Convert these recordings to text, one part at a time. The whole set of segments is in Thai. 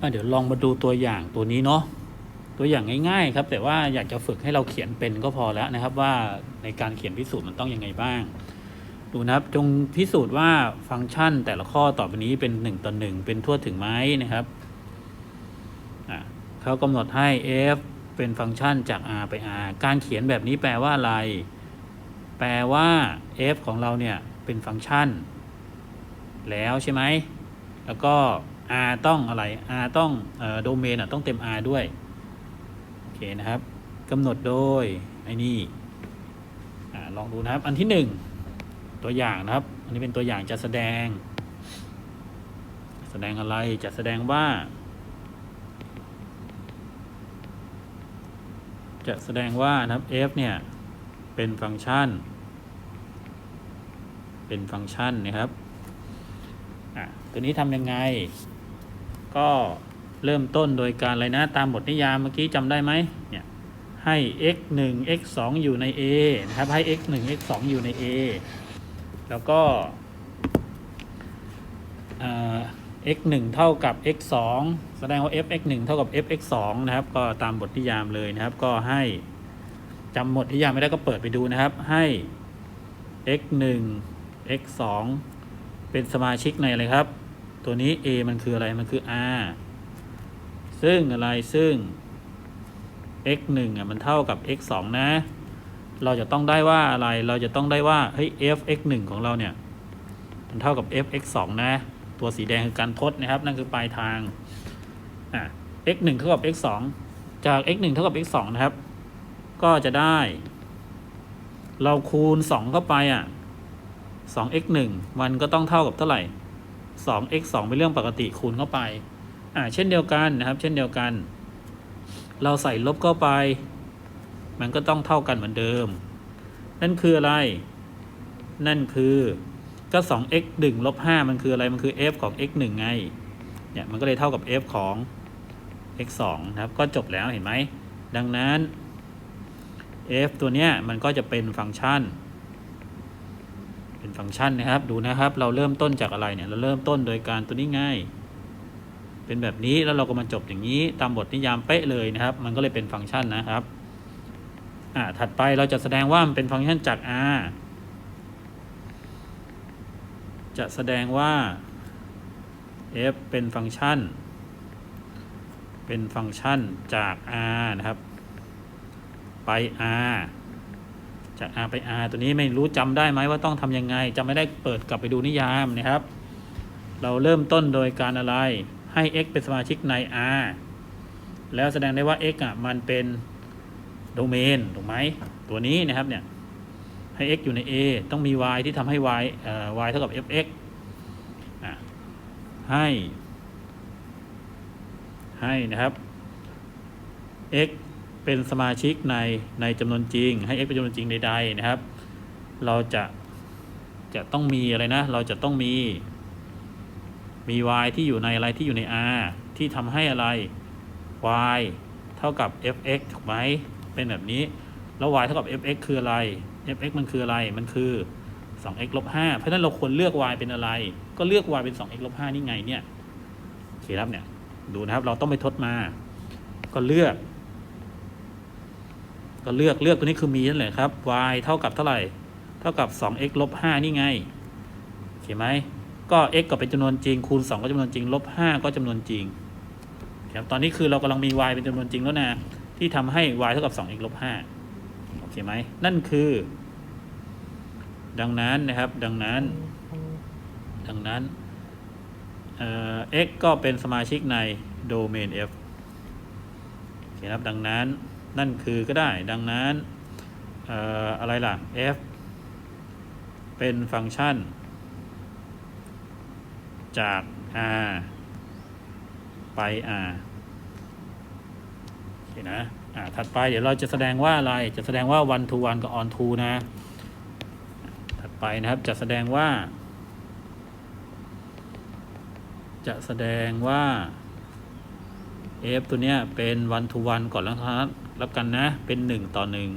อะเดี๋ยวลองมาดูตัวอย่างตัวนี้เนาะตัวอย่างง่ายๆ ครับ แต่ว่าอยากจะฝึกให้เราเขียนเป็นก็พอแล้วนะครับ ว่าในการเขียนพิสูจน์มันต้องยังไงบ้าง ดูนะครับจงพิสูจน์ว่าฟังก์ชันแต่ละข้อต่อไปนี้เป็น1ต่อ1เป็นทั่วถึงไหมนะครับเขากำหนดให้ f เป็นฟังก์ชันจาก r ไป r การเขียนแบบนี้แปลว่าอะไร แปลว่า f ของเราเนี่ยเป็นฟังก์ชัน แล้วใช่ไหมแล้วก็ r ต้องอะไร r ต้องโดเมนต้องเต็ม r ด้วย โอเคนะครับกำหนดโดยไอ้นี่อลองดูนะครับ อันที่หนึ่งตัวอย่างนะครับ อันนี้เป็นตัวอย่างจะแสดง แสดงอะไรจะแสดงว่า จะแสดงว่านะครับ f เนี่ย เป็นฟังก์ชัน เป็นฟังก์ชันนะครับ อะ ตัวนี้ทำยังไง ก็เริ่มต้นโดยการอะไรนะ ตามบทนิยามเมื่อกี้จำได้ไหมเนี่ยให้ x 1 x 2อยู่ใน a นะครับให้ x 1 x 2อยู่ใน a แล้วก็ x 1เท่ากับ x 2แสดงว่า f x 1เท่ากับ f x 2นะครับ ก็ตามบทนิยามเลยนะครับ ก็ให้จำบทนิยามไม่ได้ก็เปิดไปดูนะครับ ให้ x 1 x 2เป็นสมาชิกในอะไรครับ ตัวนี้ a มันคืออะไร มันคือ r ซึ่งอะไร ซึ่ง x 1อะมันเท่ากับ x 2นะ เราจะต้องได้ว่าอะไร เราจะต้องได้ว่า เฮ้ย f x 1ของเราเนี่ย มันเท่ากับ f x 2นะ ตัวสีแดงคือการทดนะครับ นั่นคือปลายทาง อะ x 1เท่ากับ x 2จาก x 1เท่ากับ x 2นะครับ ก็จะได้ เราคูณ 2 เข้าไปอะ 2x 1 มันก็ต้องเท่ากับเท่าไหร่ 2x 2เป็นเรื่องปกติคูณเข้าไป อ่า เช่นเดียวกันนะครับ เช่นเดียวกัน เราใส่ลบเข้าไป มันก็ต้องเท่ากันเหมือนเดิม นั่นคืออะไร นั่นคือก็ 2x 1ลบ5มันคืออะไร มันคือ f ของ x 1ไง เนี่ย มันก็เลยเท่ากับ f ของ x 2นะครับ ก็จบแล้วเห็นไหม ดังนั้น f ตัวเนี้ยมันก็จะเป็นฟังก์ชัน เป็นฟังก์ชันนะครับ ดูนะครับ เราเริ่มต้นจากอะไรเนี่ย เราเริ่มต้นโดยการตัวนี้ง่าย เป็นแบบนี้แล้วเราก็มาจบอย่างนี้ตามบทนิยามเป๊ะเลยนะครับ มันก็เลยเป็นฟังก์ชันนะครับ อ่า ถัดไปเราจะแสดงว่ามันเป็นฟังก์ชันจาก r จะแสดงว่า f เป็นฟังก์ชัน เป็นฟังก์ชันจาก r นะครับ ไป r จาก r ไป r ตัวนี้ไม่รู้จำได้ไหมว่าต้องทำยังไงจำไม่ได้เปิดกลับไปดูนิยามนะครับ เราเริ่มต้นโดยการอะไรให้ x เป็นสมาชิกใน R แล้วแสดงได้ว่า x อะมันเป็นโดเมนถูกไหมตัวนี้นะครับเนี่ยให้ x อยู่ใน A ต้องมี y ที่ทำให้ y เอ่อ y เท่ากับ fx ให้ ให้นะครับ x เป็นสมาชิกในในจำนวนจริง ให้ x เป็นจำนวนจริงใดๆนะครับ เราจะจะต้องมีอะไรนะ เราจะต้องมีมี y ที่อยู่ในอะไรที่อยู่ใน r ที่ทำให้อะไร y เท่ากับ fx ถูกไหมเป็นแบบนี้ แล้ว y เท่ากับ fx คืออะไร fx มันคืออะไร มันคือ 2x ลบ5เพราะฉะนั้นเราควรเลือก y เป็นอะไร ก็เลือก y เป็น 2x ลบ5นี่ไงเนี่ยโอเคครับเนี่ย ดูนะครับ เราต้องไปทดมา ก็เลือก ก็เลือกเลือกตัวนี้คือมีนั่นแหละครับ y เท่ากับเท่าไหร่ เท่ากับ 2x ลบ5นี่ไงโอเคไหมก็ x ก็เป็นจำนวนจริง คูณ 2 ก็จำนวนจริง ลบ 5 ก็จำนวนจริงครับตอนนี้คือเรากำลังมี y เป็นจำนวนจริงแล้วนะ ที่ทำให้ y เท่ากับ 2x ลบ5โอเคไหม นั่นคือ ดังนั้นนะครับ ดังนั้น ดังนั้นเอ่อ x ก็เป็นสมาชิกในโดเมน f โอเคครับ ดังนั้น นั่นคือก็ได้ดังนั้นอออะไรล่ะ f เป็นฟังก์ชัน จาก R ไป R โอเคนะอ่าถัดไปเดี๋ยวเราจะแสดงว่าอะไรจะแสดงว่า one to one กับ on to นะ ถัดไปนะครับจะแสดงว่า จะแสดงว่า f ตัวเนี้ยเป็น one to one ก่อนแล้วครับ รับกันนะ เป็นหนึ่งต่อหนึ่ง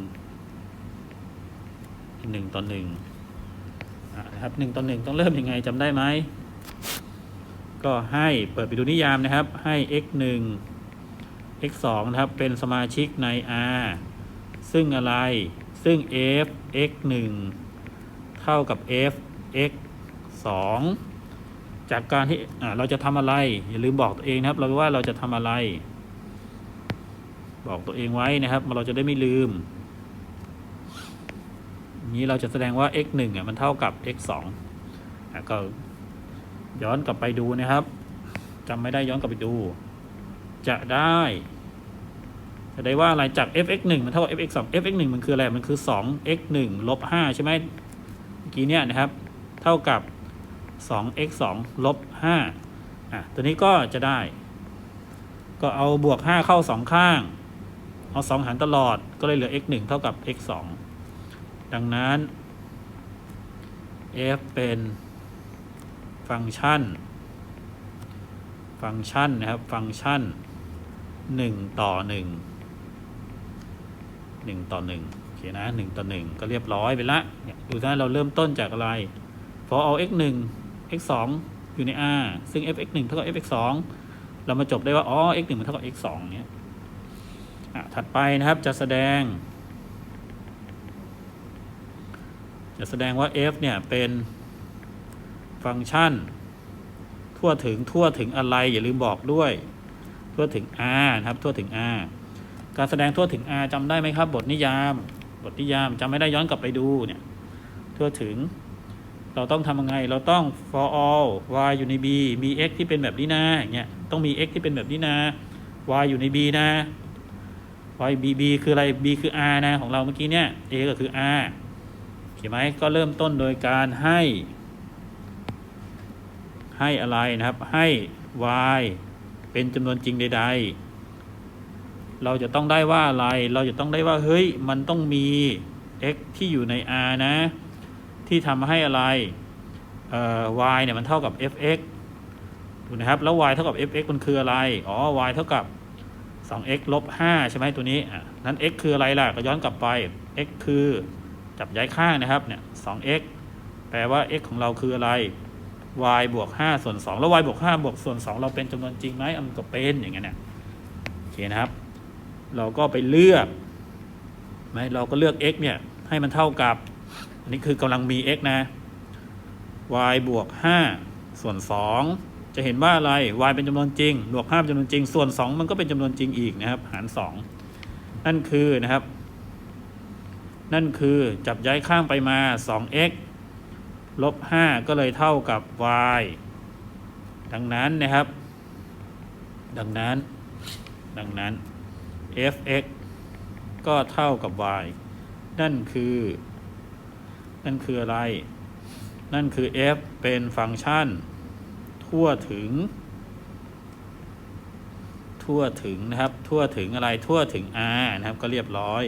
หนึ่งต่อหนึ่งนะครับหนึ่งต่อหนึ่งต้องเริ่มยังไงจำได้ไหม ก็ให้เปิดไปดูนิยามนะครับ ให้ x 1 x 2นะครับ เป็นสมาชิกใน R ซึ่งอะไร ซึ่ง f x 1เท่ากับ f x 2จากการที่เราจะทำอะไร อย่าลืมบอกตัวเองนะครับ เราว่าเราจะทำอะไร บอกตัวเองไว้นะครับเราจะได้ไม่ลืม นี้เราจะแสดงว่า x 1อะมันเท่ากับ x 2อะก็ย้อนกลับไปดูนะครับจำไม่ได้ย้อนกลับไปดู จะได้จะได้ว่าอะไรจาก f(x 1มันเท่ากับ f(x 2 f(x 1มันคืออะไร มันคือ 2x 1ลบ5ใช่ไหมเมื่อกี้เนี่ยนะครับ เท่ากับ 2x 2ลบ5อะ ตัวนี้ก็จะได้ ก็เอาบวก 5 เข้า 2 ข้าง เอา 2 หารตลอดก็เลยเหลือ x 1เท่ากับ x 2ดังนั้น f เป็นฟังก์ชัน ฟังก์ชันนะครับฟังก์ชัน 1 ต่อ 1 1 ต่อ 1 โอเคนะ 1 ต่อ 1 ก็เรียบร้อยไปละเนี่ยดูนเราเริ่มต้นจากอะไรพอเอา x 1 x 2อยู่ใน R ซึ่ง f x 1เท่ากับ f x 2เรามาจบได้ว่า อ๋อ x 1มันเท่ากับ x 2เนี่ย ถัดไปนะครับจะแสดง จะแสดงว่า f เนี่ย เป็นฟังก์ชัน ทั่วถึงทั่วถึงอะไร อย่าลืมบอกด้วย ทั่วถึง r นะครับ ทั่วถึง r การแสดงทั่วถึง r จำได้ไหมครับ บทนิยาม บทนิยามจำไม่ได้ย้อนกลับไปดูเนี่ยทั่วถึงเราต้องทำยังไง เราต้อง for all y อยู่ใน b มี x ที่เป็นแบบนี้นะอย่างเงี้ย ต้องมี x ที่เป็นแบบนี้นะ y อยู่ใน b นะ y b b คืออะไร b คือ r นะของเราเมื่อกี้เนี่ย a ก็คือ r โอเคไหมก็เริ่มต้นโดยการให้ ให้อะไรนะครับ ให้ y เป็นจำนวนจริงใด ๆ เราจะต้องได้ว่าอะไร เราจะต้องได้ว่า เฮ้ย มันต้องมี x ที่อยู่ใน r นะ ที่ทำให้อะไรเอ่อ y เนี่ยมันเท่ากับ fx ดูนะครับ แล้ว y เท่ากับ fx มันคืออะไร อ๋อ y เท่ากับ 2x ลบ5ใช่ไหมตัวนี้นั้น x คืออะไรล่ะ ก็ย้อนกลับไป x คือจับย้ายข้างนะครับเนี่ย 2x แปลว่า x ของเราคืออะไร y บวก 5 ส่วน 2 แล้ว y บวก 5 บวกส่วน 2 เราเป็นจำนวนจริงไหมอันก็เป็นอย่างเงี้ยเนี่ยโอเคนะครับ เราก็ไปเลือกไหมเราก็เลือก x เนี่ย ให้มันเท่ากับ อันนี้คือกำลังมี x นะ y บวก 5 ส่วน 2 จะเห็นว่าอะไร y เป็นจำนวนจริง บวก5เป็นจำนวนจริง ส่วน 2 มันก็เป็นจำนวนจริงอีกนะครับ หาร 2 นั่นคือนะครับ นั่นคือจับย้ายข้างไปมา 2x ลบ 5 ก็เลยเท่ากับ y ดังนั้นนะครับ ดังนั้น ดังนั้น fx ก็เท่ากับ y นั่นคือ นั่นคืออะไร นั่นคือ f เป็นฟังก์ชัน ทั่วถึง ทั่วถึงนะครับ ทั่วถึงอะไรทั่วถึง r นะครับ ก็เรียบร้อย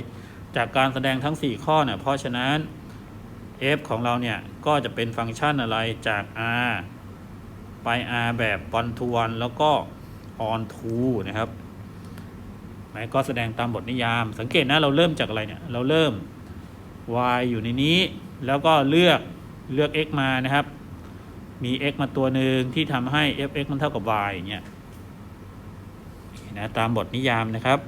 จากการแสดงทั้ง 4 ข้อเนี่ยเพราะฉะนั้น f ของเราเนี่ย ก็จะเป็นฟังก์ชันอะไรจาก r ไป r แบบ one to one แล้วก็ on to นะครับหมายก็แสดงตามบทนิยาม สังเกตนะ เราเริ่มจากอะไรเนี่ย เราเริ่ม y อยู่ในนี้ แล้วก็เลือกเลือก x มานะครับ มี x มาตัวหนึ่งที่ทำให้ fx มันเท่ากับ y อย่างเงี้ยนะตามบทนิยามนะครับ